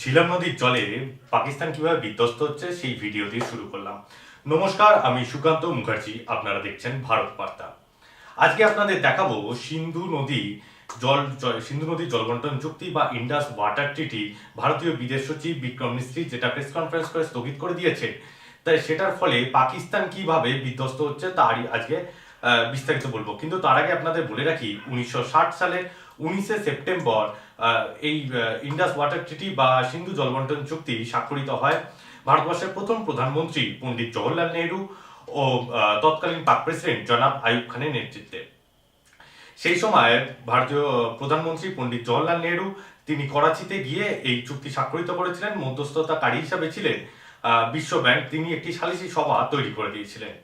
ঝিলাম নদীর জলে পাকিস্তান কীভাবে বিধ্বস্ত হচ্ছে সেই ভিডিও দিয়ে শুরু করলাম। নমস্কার, আমি সুকান্ত মুখার্জি, আপনারা দেখছেন ভারত বার্তা। আজকে আপনাদের দেখাবো সিন্ধু নদী জল সিন্ধু নদীর জলবন্টন চুক্তি বা ইন্ডাস ওয়াটার ট্রিটি ভারতীয় বিদেশ সচিব বিক্রম মিস্ত্রি যেটা প্রেস কনফারেন্স করে স্থগিত করে দিয়েছে তাই সেটার ফলে পাকিস্তান কীভাবে বিধ্বস্ত হচ্ছে তারই আজকে বিস্তারিত বলব। কিন্তু তার আগে আপনাদের বলে রাখি, উনিশশো সালের উনিশে সেপ্টেম্বর এই ইন্ডাস ওয়াটার ট্রিটি বা সিন্ধু জলবন্টন চুক্তি স্বাক্ষরিত হয়। ভারতবর্ষের প্রথম প্রধানমন্ত্রী পণ্ডিত জওহরলাল নেহরু ও তৎকালীন পাক প্রেসিডেন্ট জনাব আইয়ুব খানের নেতৃত্বে। সেই সময় ভারতীয় প্রধানমন্ত্রী পণ্ডিত জওহরলাল নেহরু তিনি করাচিতে গিয়ে এই চুক্তি স্বাক্ষরিত করেছিলেন। মধ্যস্থতাকারী হিসাবে ছিলেন বিশ্ব ব্যাংক। তিনি একটি সালিসি সভা তৈরি করে দিয়েছিলেন।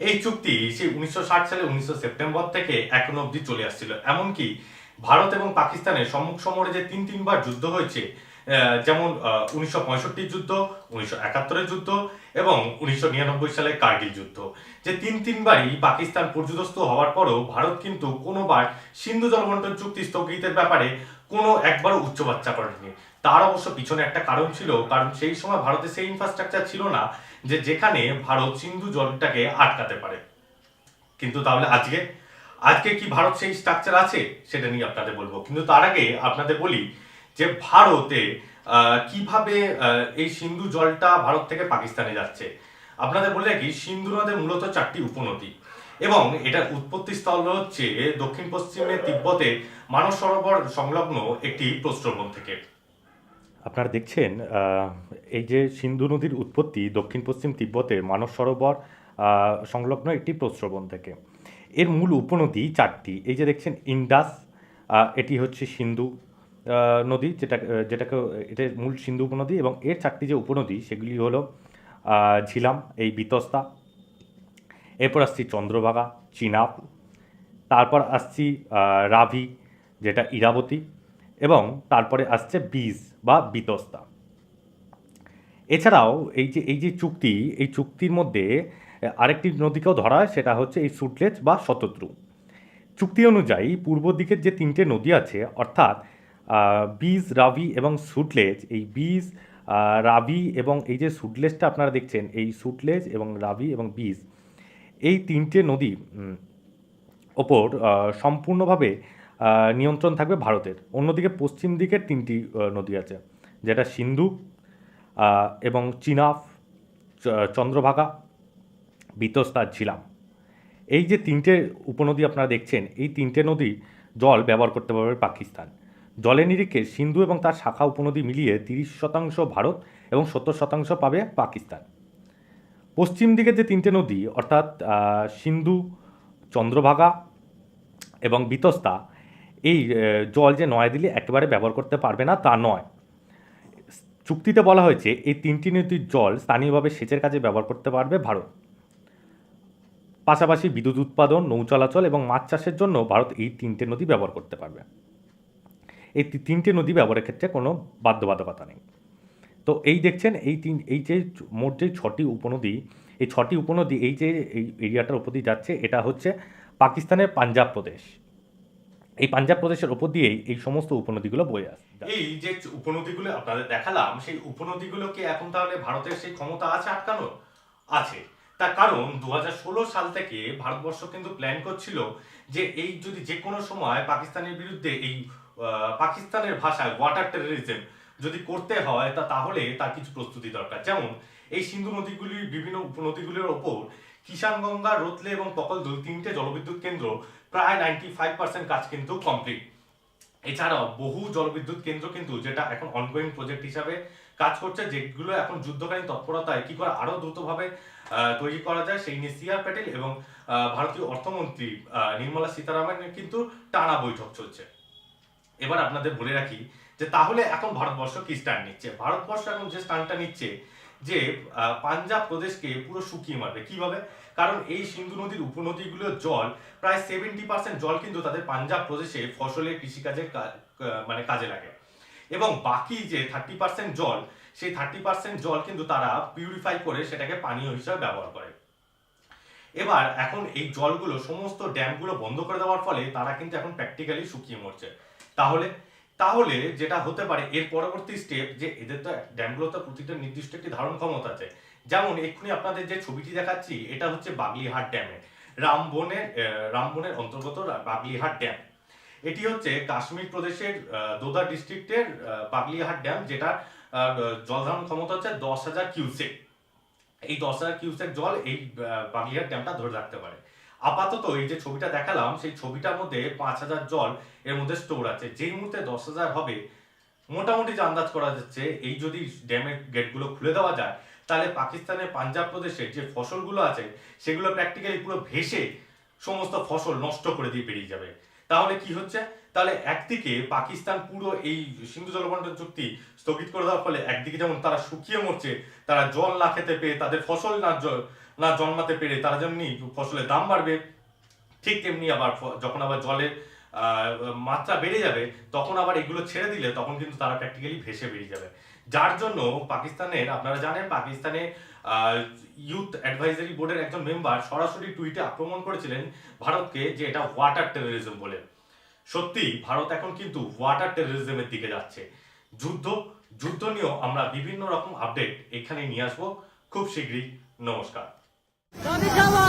এই চুক্তি সেই উনিশশো সালে উনিশশো সেপ্টেম্বর থেকে এখনও অবধি চলে আসছিল। এমনকি ভারত এবং পাকিস্তানের সম্মুখ সমরে যে তিন তিনবার যুদ্ধ হয়েছে যেমন উনিশশো যুদ্ধ, উনিশশো একাত্তরের যুদ্ধ এবং উনিশশো সালের কার্গিল যুদ্ধ। যে তিন তিনবারই পাকিস্তান পর্যদস্ত হওয়ার পরও ভারত কিন্তু কোনোবার সিন্ধু জলবন্টন চুক্তি স্থগিতের ব্যাপারে কোনো একবারও উচ্চবাচ্চা করেনি। তার অবশ্য পিছনে একটা কারণ ছিল, কারণ সেই সময় ভারতে সেই ইনফ্রাস্ট্রাকচার ছিল না যে যেখানে ভারত সিন্ধু জলটাকে আটকাতে পারে। কিন্তু তাহলে আজকে আজকে কি ভারত সেই স্ট্রাকচার আছে? সেটা নিয়ে আপনাদের বলব। কিন্তু তার আগে আপনাদের বলি যে ভারতে কীভাবে এই সিন্ধু জলটা ভারত থেকে পাকিস্তানে যাচ্ছে। আপনাদের বলে রাখি, সিন্ধু নদে মূলত চারটি উপনদী। এবং এটার উৎপত্তি স্থল হচ্ছে দক্ষিণ পশ্চিমে তিব্বতে মানস সরোবর সংলগ্ন একটি প্রস্রবণ থেকে। আপনারা দেখছেন এই যে সিন্ধু নদীর উৎপত্তি দক্ষিণ পশ্চিম তিব্বতের মানস সরোবর সংলগ্ন একটি প্রস্রবণ থেকে। এর মূল উপনদী চারটি। এই যে দেখছেন ইন্ডাস এটি হচ্ছে সিন্ধু নদী যেটা, যেটাকে, এটা মূল সিন্ধু উপনদী এবং এর চারটি যে উপনদী সেগুলি হলো ঝিলাম, এই বিতস্তা, এরপর আসছি চন্দ্রভাগা চিনাব তারপর আসছি রাভি, যেটা ইরাবতী, এবং তারপরে আসছে বীজ। বা বিতস্তা। এছাড়াও এই যে এই যে চুক্তি, এই চুক্তির মধ্যে আরেকটি নদীকেও ধরা হয়, সেটা হচ্ছে এই সুটলেজ বা শতদ্রু। চুক্তি অনুযায়ী পূর্ব দিকের যে তিনটে নদী আছে, অর্থাৎ বীজ রাভি এবং সুটলেজ, এই বীজ রাভি এবং এই যে সুটলেজটা আপনারা দেখছেন, এই সুটলেজ এবং রাভি এবং বীজ, এই তিনটে নদী ওপর সম্পূর্ণভাবে নিয়ন্ত্রণ থাকবে ভারতের। অন্যদিকে পশ্চিম দিকের তিনটি নদী আছে, যেটা সিন্ধু এবং চিনাব চ- চন্দ্রভাগা, বিতস্তা, ঝিলাম। এই যে তিনটে উপনদী আপনারা দেখছেন, এই তিনটে নদী জল ব্যবহার করতে পারবে পাকিস্তান। জলের নিরিখে সিন্ধু এবং তার শাখা উপনদী মিলিয়ে তিরিশ শতাংশ ভারত এবং সত্তর শতাংশ পাবে পাকিস্তান। পশ্চিম দিকে যে তিনটে নদী, অর্থাৎ সিন্ধু, চন্দ্রভাগা এবং বিতস্তা এই জল যে নয়াদিল্লি একেবারে ব্যবহার করতে পারবে না, তা নয়। চুক্তিতে বলা হয়েছে, এই তিনটি নদীর জল স্থানীয়ভাবে সেচের কাজে ব্যবহার করতে পারবে ভারত। পাশাপাশি বিদ্যুৎ উৎপাদন, নৌ চলাচল এবং মাছ চাষের জন্য ভারত এই তিনটে নদী ব্যবহার করতে পারবে। এই তিনটে নদী ব্যবহারের ক্ষেত্রে কোনো বাধ্যবাধকতা নেই। তো এই দেখছেন, এই তিন, এই যে মোট যে ছটি উপনদী, এই ছটি উপনদী, এই যে এই এরিয়াটার উপর দিয়ে যাচ্ছে, এটা হচ্ছে পাকিস্তানের পাঞ্জাব প্রদেশ। এই পাঞ্জাব প্রদেশের ওপর দিয়েই এই সমস্ত উপনদীগুলো বয়ে আসে এই যে উপনদীগুলো আপনাদের দেখালাম, সেই উপনদীগুলোকে এখন তাহলে ভারতের সেই ক্ষমতা আছে আটকানোর? আছে। তার কারণ দু হাজার ষোলো সাল থেকে ভারতবর্ষ কিন্তু প্ল্যান করছিল যে এই যদি যে কোনো সময় পাকিস্তানের বিরুদ্ধে এই পাকিস্তানের ভাষায় ওয়াটার টেরোরিজম যদি করতে হয়, তা, তাহলে তার কিছু প্রস্তুতি দরকার। যেমন এই সিন্ধু নদীগুলির বিভিন্ন উপনদীগুলির ওপর কিষানগঙ্গা রোতলে এবং পকল দুই তিনটে জলবিদ্যুৎ কেন্দ্র প্রায় নাইনটি ফাইভ পার্সেন্ট কাজ কিন্তু কমপ্লিট এছাড়াও বহু জলবিদ্যুৎ কেন্দ্র কিন্তু যেটা এখন অনগোয়িং প্রজেক্ট হিসাবে কাজ করছে, যেগুলো এখন যুদ্ধকালীন তৎপরতায় কি করে আরও দ্রুতভাবে তৈরি করা যায় সেই নিয়ে সি আর প্যাটেল এবং ভারতীয় অর্থমন্ত্রী নির্মলা সীতারামনের কিন্তু টানা বৈঠক চলছে। এবার আপনাদের বলে রাখি যে তাহলে এখন ভারতবর্ষ কি স্ট্যান্ড নিচ্ছে? ভারতবর্ষ এখন যে স্ট্যান্ডটা নিচ্ছে যে পাঞ্জাব প্রদেশকে পুরো শুকিয়ে মারবে। কীভাবে? কারণ এই সিন্ধু নদীর উপনদীগুলোর জল, প্রায় সেভেন্টি পার্সেন্ট জল কিন্তু তাদের পাঞ্জাব প্রদেশে ফসলের কৃষিকাজে মানে কাজে লাগে। এবং বাকি যে থার্টি পার্সেন্ট জল, সেই থার্টি পার্সেন্ট জল কিন্তু তারা পিউরিফাই করে সেটাকে পানীয় হিসাবে ব্যবহার করে। এবার এখন এই জলগুলো, সমস্ত ড্যামগুলো বন্ধ করে দেওয়ার ফলে তারা কিন্তু এখন প্র্যাকটিক্যালি শুকিয়ে মরছে। তাহলে তাহলে যেটা হতে পারে, এর পরবর্তী স্টেপ যে এদের তো ড্যামগুলো তো প্রতিটা নির্দিষ্ট একটি ধারণ ক্ষমতা আছে। যেমন এক্ষুনি আপনাদের যে ছবিটি দেখাচ্ছি, এটা হচ্ছে বাগলিহাট ড্যামের রামবনের রামবনের অন্তর্গত বাগলিহাট ড্যাম এটি হচ্ছে কাশ্মীর প্রদেশের দোদা ডিস্ট্রিক্টের বাগলিহাট ড্যাম যেটা জল ধারণ ক্ষমতা হচ্ছে দশ হাজার কিউসেক এই দশ হাজার কিউসেক জল এই বাগলিহাট ড্যামটা ধরে রাখতে পারে। আপাতত এই যে ছবিটা দেখালাম, সেই ছবিটার মধ্যে পাঁচ হাজার জল এর মধ্যে স্টোর আছে। যেই মুহূর্তে দশ হাজার হবে, মোটামুটি যে আন্দাজ করা যাচ্ছে, এই যদি ড্যামের গেটগুলো খুলে দেওয়া যায়, তাহলে পাকিস্তানের পাঞ্জাব প্রদেশের যে ফসলগুলো আছে, সেগুলো প্র্যাকটিক্যালি পুরো ভেসে সমস্ত ফসল নষ্ট করে দিয়ে বেরিয়ে যাবে। তাহলে কি হচ্ছে? তাহলে একদিকে পাকিস্তান পুরো এই সিন্ধু জলবন্টন চুক্তি স্থগিত করে দেওয়ার ফলে একদিকে যেমন তারা শুকিয়ে মরছে, তারা জল না খেতে পেয়ে তাদের ফসল না না জন্মাতে পেরে, তারা যেমনি ফসলের দাম বাড়বে। ঠিক তেমনি আবার যখন আবার জলের মাত্রা বেড়ে যাবে, তখন আবার এগুলো ছেড়ে দিলে তখন কিন্তু তারা প্র্যাকটিক্যালি ভেসে বেরিয়ে যাবে। যার জন্য পাকিস্তানের, আপনারা জানেন পাকিস্তানে ইউথ অ্যাডভাইজারি বোর্ডের একজন মেম্বার সরাসরি টুইটে আক্রমণ করেছিলেন ভারতকে যে এটা ওয়াটার টেরোরিজম বলে। সত্যি, ভারত এখন কিন্তু ওয়াটার টেরোরিজমের দিকে যাচ্ছে। যুদ্ধ যুদ্ধ নিয়েও আমরা বিভিন্ন রকম আপডেট এখানে নিয়ে আসব। খুব শীঘ্রই নমস্কার। গাড়ি চালা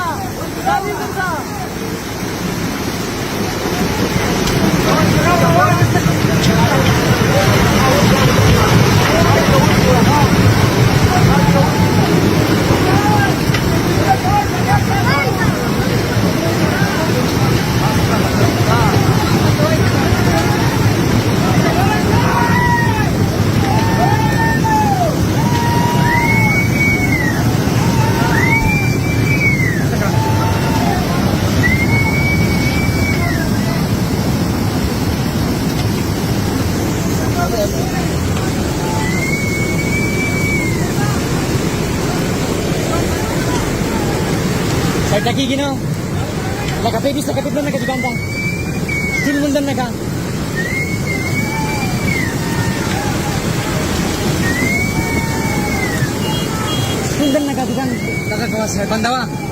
Saya gino. Nakapay di na nakajiganda. Sinundan na ka. Sinundan na ka, Tugan. Nakakawas sa bandawa.